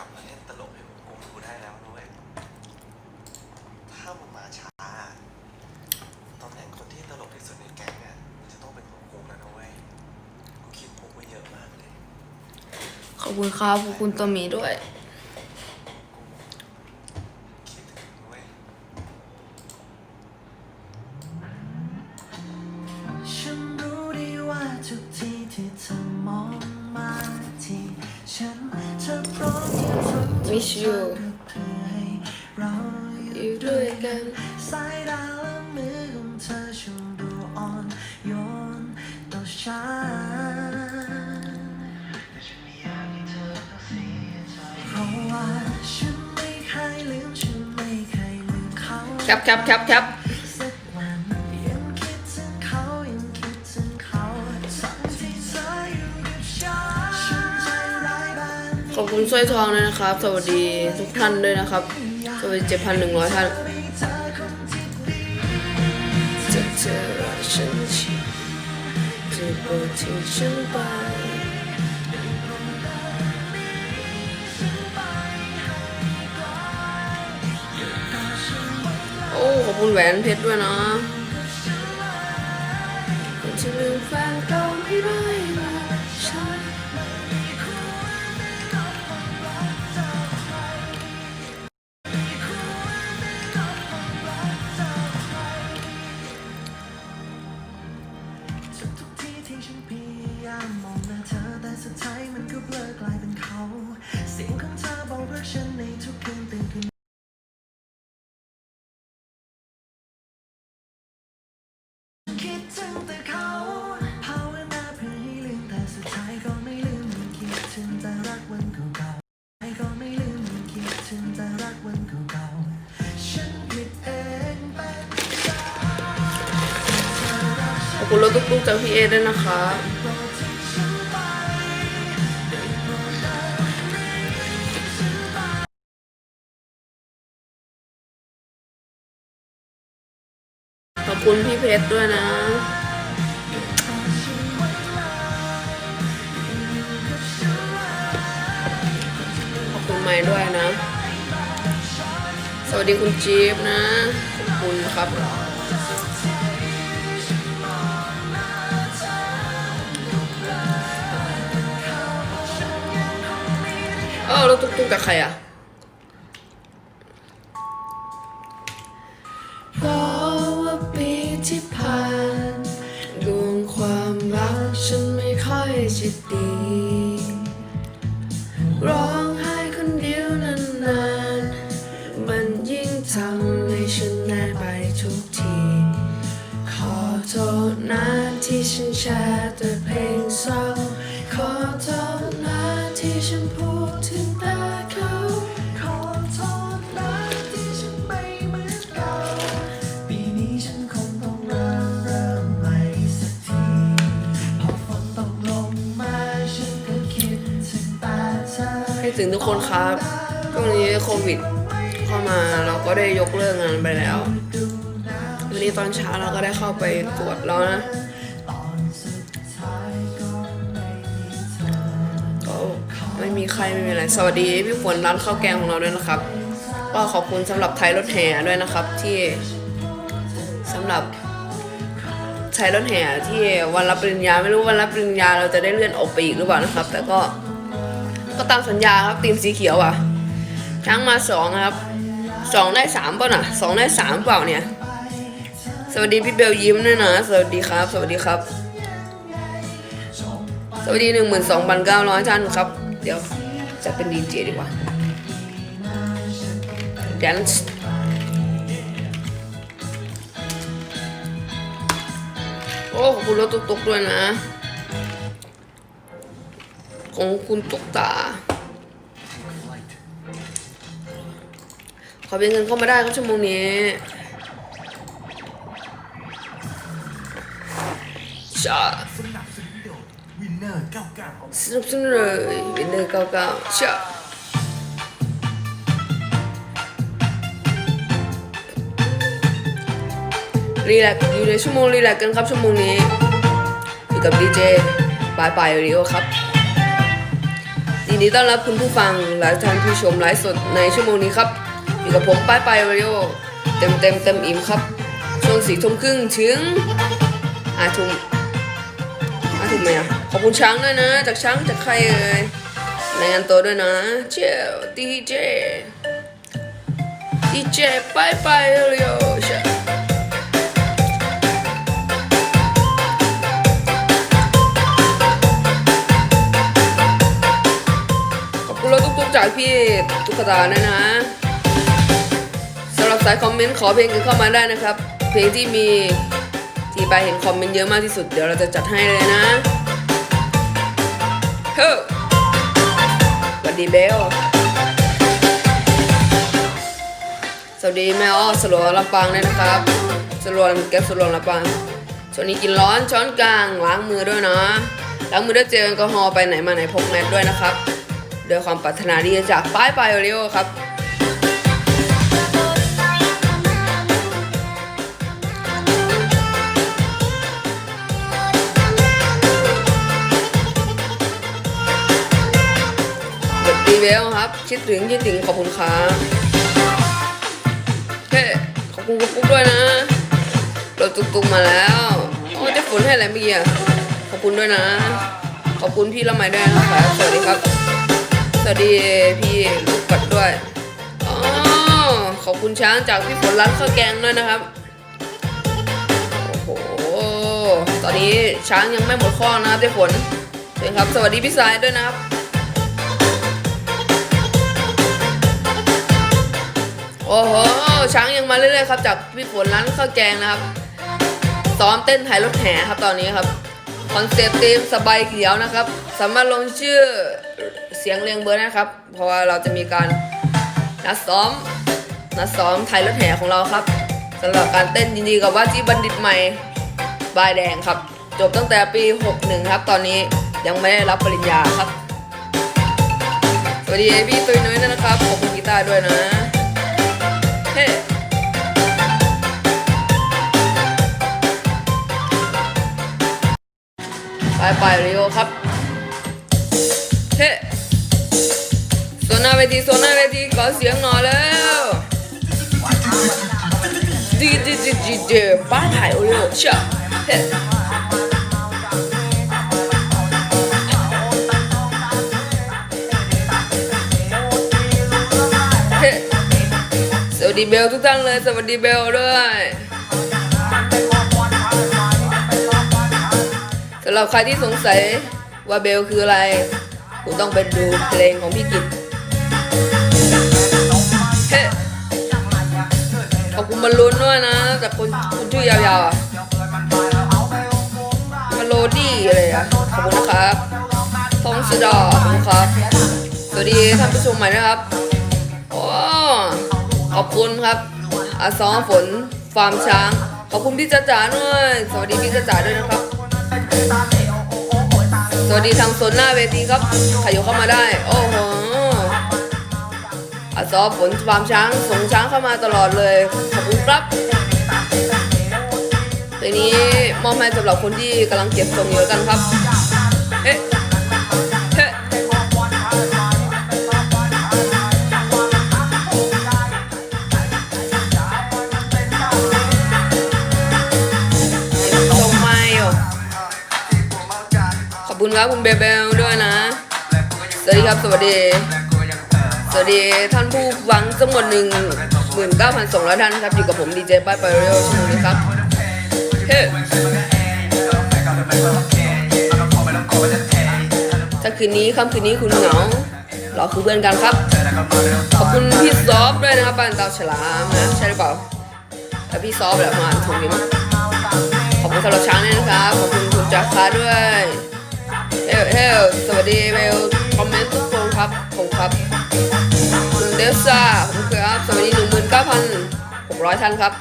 กลับมาเล่นตลกให้กูดูได้แล้วด้วย ถ้ามึงมาช้าตำแหน่งคนที่ตลกที่สุดในแก๊งอ่ยจะต้องเป็นของกูแล้วนะเว้ยกูคิดพวกไว้เยอะมากเลย ขอบคุณครับ ขอบคุณตัวหมีด้วย อ่อนโยนต่อฉันเพราะว่าฉันไม่เคยลืมฉันไม่เคยลืมเขาแคปแคปแคปแคปสักวันยังคิดถึงเขายังคิดถึงเขาทั้งที่เธออยู่กับฉันฉันใจร้ายบ้างขอบคุณสร้อยทองด้วยนะครับ สวัสดีทุกท่านด้วยนะครับ สวัสดีเจ็ดพันหนึ่งร้อยท่านไม่เธอคน เจอรักฉันชิจะโปรดทิ้งฉันไปโอ้ขอบคุณแหวนเพชรด้วยนะจะลืมแฟนเก่าไม่ได้ คุณรถตุ๊กๆจากพี่เอด้วยนะคะ ขอบคุณพี่เพชรด้วยนะขอบคุณไม้ด้วยนะ สวัสดีคุณจี๊บนะ ขอบคุณครับ เออแล้วตุ๊กตุ๊กกับใครอะเพราะว่าปีที่ผ่านดวงความรักฉันไม่ค่อยจะดี ร้องไห้คนเดียวนานๆ มันยิ่งทำให้ฉันแน่ไปทุกที ขอโทษนะที่ฉันแช ที่ฉันพูดถึงตาเขาขอโทษนะที่ฉันไม่เหมือนเก่าปีนี้ฉันคงต้องเริ่มเริ่มใหม่สักทีพอฝนตกลงมาฉันก็คิดถึงต่เธอให้ถึงทุกคนครับช่วงนี้โควิดเข้ามาเราก็ได้ยกเลิกงานไปแล้ว วันนี้ตอนเช้าเราก็ได้เข้าไปตรวจแล้วนะ มีใครไม่มีอะไรสวัสดีพี่ฝนร้านข้าวแกงของเราด้วยนะครับ ก็ขอบคุณสำหรับไทยรถแห่ด้วยนะครับ ที่สำหรับไทยรถแห่ที่วันรับปริญญาไม่รู้วันรับปริญญาเราจะได้เลื่อนออกไปอีกหรือเปล่านะครับ แต่ก็ก็ตามสัญญาครับทีมสีเขียวอะช้างมาสองครับสองได้สามเปล่าน่ะสองได้สามเปล่าเนี่ย สวัสดีพี่เบลยิ้มด้วยนะสวัสดีครับ สวัสดีครับ สวัสดีหนึ่งหมื่นสองพันเก้าร้อยท่านครับ ดี๋ยวจะเป็นดีเจดีกว่าแดนซ์โอ้ขอบคุณรถตุกๆด้วยนะ ของคุณตุกตาขอเป็นเงินเข้ามาได้ครับชั่วโมงนี้ชา นเนสนุกสนุกเลยวินเนอร์เก้าเก้าชารีแลกซ์อยู่ในชั่วโมงรีแลกซ์กันครับชั่วโมงนี้อยู่กับดีเจปายปายรียวครับยินดีต้อนรับคุณผู้ฟังและท่านผู้ชมไลฟ์สดในชั่วโมงนี้ครับอยู่กับผมป้ายปายวิดีโอเต็มเต็มเต็มอิ่มครับช่วงสี่ทุ่มครึ่งถึงห้าทุ่มห้าทุ่มไหมอะ ขอบคุณช้างด้วยนะ จากช้างจากใครเอ่ยรายงานตัวด้วยนะ เจ้าดีเจดีเจไป้ายปลยวิดีโอใช่ขอบคุณเราทุกๆจากพี่ตุ๊กตาด้วยนะสำหรับสายคอมเมนต์ขอเพลงกันเข้ามาได้นะครับ เพลงที่มีที่ไปเห็นคอมเมนต์เยอะมากที่สุดเดี๋ยวเราจะจัดให้เลยนะ เฮ้อสวัสดีเบล สวัสดีแม่อ้อสลวนลำปางด้วยนะครับสลวนแก๊ปสลวนลำปางช่วงนี้กินร้อนช้อนกลางล้างมือด้วยนะล้างมือด้วยเจลแอลกอฮอล์ไปไหนมาไหนพกแมสด้วยนะครับด้วยความปรารถนาดีจากป้ายปลายโอริโอครับ เด็กดีเวลครับคิดถึงคิดถึงขอบคุณครับเฮ้ขอบคุณกุ๊กกุ๊กด้วยนะรถตุกๆมาแล้วโอ้จะฝนให้อะไรเมื่อกี้ขอบคุณด้วยนะ ขอบคุณพี่ละไม้ด้วยนะครับสวัสดีครับ สวัสดีพี่ลูกปัดด้วยอ๋อขอบคุณช้างจากพี่ฝนร้านข้าวแกงด้วยนะครับโอ้โหตอนนี้ช้างยังไม่หมดข้อนะครับพี่ฝนเชิญครับ สวัสดีพี่สายด้วยนะครับ โอ้โหช้างยังมาเรื่อยๆครับจากพี่ฝนร้านข้าวแกงนะครับซ้อมเต้นถ่ายรถแห่ครับตอนนี้ครับคอนเซปต์ทีมสบายเขียวนะครับ สามารถลงชื่อเสียงเรียงเบอร์นะครับ เพราะว่าเราจะมีการนัดซ้อมนัดซ้อมถ่ายรถแห่ของเราครับสำหรับการเต้นยินดีกับว่าที่บัณฑิตใหม่บายแดงครับ จบตั้งแต่ปี 61 ครับ ตอนนี้ยังไม่ได้รับปริญญาครับ สวัสดีพี่ตุ้ยน้อยด้วยนะครับขอบคุณกีตาร์ด้วยนะ เฮ้ไปไปเรียวครับเฮ้โซน่าเวทีโซน่าเวทีขอเสียงหน่อยแล้วดีดีดีดีดีป้าถ่ายโอเลี้ยวเชื่อเฮ้ ดีเบลทุกท่านเลย สวัสดีเบลด้วยสำหรับใครที่สงสัยว่าเบลคืออะไรคุณต้องไปดูเพลงของพี่กิตเฮ้ขอบคุณบอลลูนด้วยนะจากคนคนชื่อยาวๆอะมาโลดี้อะไรอะขอบคุณนะครับทองสุดาขอบคุณครับ สวัสดีท่านผู้ชมใหม่นะครับ ขอบคุณครับอาซอฝนฟาร์มช้าง ขอบคุณพี่จ๋าจ๋าด้วยสวัสดีพี่จ๋าจ๋าด้วยนะครับ สวัสดีทางโซนหน้าเวทีครับใครอยู่เข้ามาได้ โอ้โหอาซอฝนฟาร์มช้างส่งช้างเข้ามาตลอดเลยขอบคุณครับเพลงนี้มอบให้สำหรับคนที่กำลังเก็บทรงอยู่กันครับเฮ้เคุณครับคุณเบเบลด้วยนะ สวัสดีครับ สวัสดี สวัสดีท่านผู้ฟังทั้งหมดหนึ่งหมื่นเก้าพันสองร้อยท่านครับ อยู่กับผมดีเจป้ายไปเรียวชั่วโมงนี้ครับ เฮ้ถ้าคืนนี้ค่ำคืนนี้คุณเหงาเราคือเพื่อนกันครับ ขอบคุณพี่ซอฟด้วยนะครับบ้านเตาฉลามนะ ใช่หรือเปล่าแต่พี่ซอฟแบบมาอ่านถูกไหมมั้ขอบคุณสำหรับช้างด้วยนะครับ ขอบคุณคุณจักรคาด้วย เฮลเฮลสวัสดีเบลคอมเมนต์ทุกคนครับผมครับคุณเดลซ่าผมครับ สวัสดีหนึ่งหมื่นเก้าพันหกร้อยท่านครับ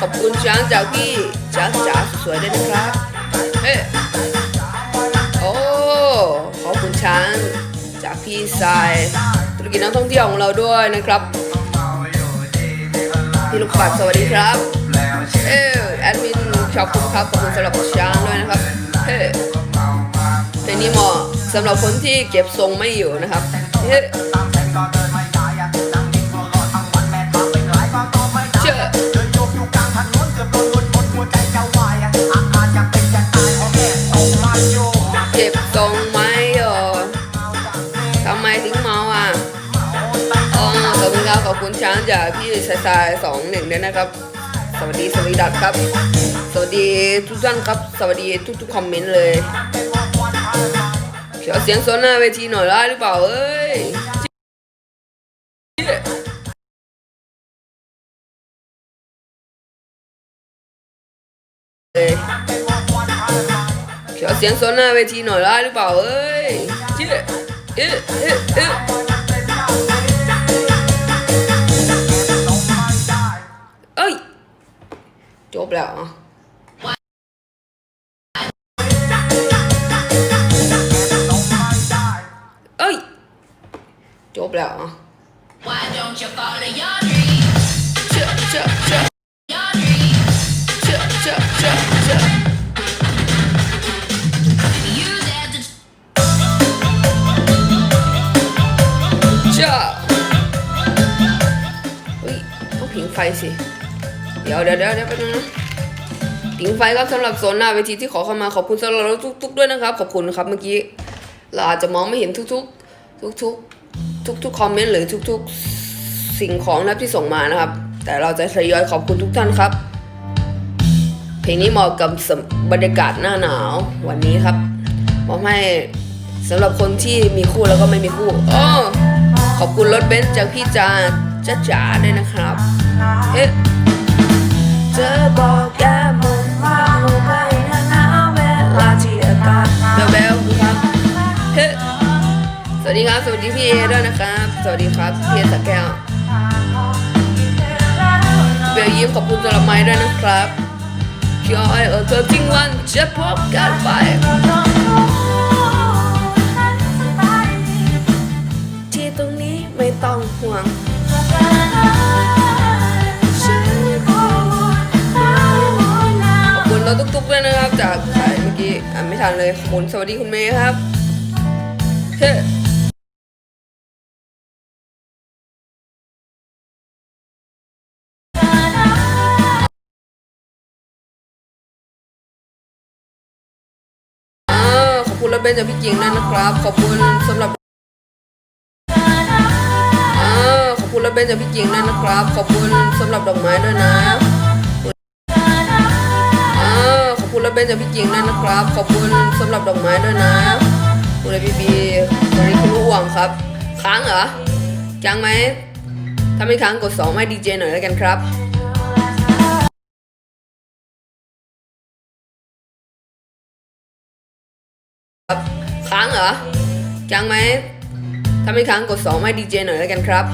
ขอบคุณช้างจากพี่จ๋าจ๋าสวยๆด้วยนะครับ เฮ้โอ้ขอบคุณช้างจากพี่ทรายธุรกิจนักท่องเที่ยวของเราด้วยนะครับพี่ลูกปัดสวัสดีครับ เออแอดมินขอบคุณครับขอบคุณสำหรับช้างด้วยนะครับ เฮ้ นี้เหมาะสำหรับคนที่เก็บทรงไม่อยู่นะครับเฮ้ยเชื่อเก็บทรงไม่อยู่ทำไมถึงเมาอะอ๋อขอบคุณครับขอบคุณช้างจากพี่ชายชายสองหนึ่งด้วยนะครับ สวัสดีสวีดัตครับ สวัสดีทุกท่านครับ สวัสดีทุกๆคอมเมนต์เลย ขอเสียงโซนหน้าเวทีหน่อยได้หรือเปล่าเอ้ยเอ้ยขอเสียงโซนหน้าเวทีหน่อยได้หรือเปล่าเอ้ยเจ๊เอ๊ะเอ๊ะเอ๊ะเอ้ยจบแล้วอะ บแล้วอะ Why don't you follow your dream? เชื่อเชื่อเชื่อ Your dream. เชื่อเชื่อเชื่อเชื่อ You dare to เชื่อเฮ้ยต้องผิงไฟสิ เดี๋ยวเดี๋ยวเดี๋ยวเดี๋ยวไปบนึงนะผิงไฟครับสำหรับโซนหน้าเวทีที่ขอเข้ามาขอบคุณสำหรับเราทุกๆด้วยนะครับ ขอบคุณครับเมื่อกี้ เราอาจจะมองไม่เห็นทุกๆ ทุกๆ ทุกๆคอมเมนต์หรือทุกๆสิ่งของนะที่ส่งมานะครับ แต่เราจะทยอยขอบคุณทุกท่านครับ เพลงนี้เหมาะกับบรรยากาศหน้าหนาววันนี้ครับมอบให้สำหรับคนที่มีคู่แล้วก็ไม่มีคู่อ้อขอบคุณรถเบนซ์จากพี่จาจ้าจ๋าด้วยนะครับ เอ๊ะเธอบอกแกมึงว่า วัสดีครับ สวัสดีพี่เอด้วยนะครับ สวัสดีครับพี่เอสักแก้วเบลยิ้มขอบคุณสำหรับไม้ด้วยนะครับเชื่อไอเออเธอทิ้งวันจะพบกันไปที่ตรงนี้ไม่ต้องห่วงขอบคุณเราทุกๆด้วยนะครับ จากสายเมื่อกี้อ่านไม่ทันเลยขอบคุณสวัสดีคุณเมย์ครับเฮ้ คุณแล้วเบนจากพี่กิ่งด้วยนะครับ ขอบคุณสำหรับอขอบคุณแล้วเบนจากพี่กิ่งด้วยนะครับ ขอบคุณสำหรับดอกไม้ด้วยนะอขอบคุณแล้วเบนจากพี่กิ่งด้วยนะครับ ขอบคุณสำหรับดอกไม้ด้วยนะคุณไอพีบีวัสดีคุณลูกหวังครับ ค้างเหรอจังไหมถ้าไม่ค้างกดสองให้ดีเจหน่อยแล้วกันครับ ค้างเหรอจังไหมถ้าไม่ค้างกดสองให้ดีเจหน่อยแล้วกันครับ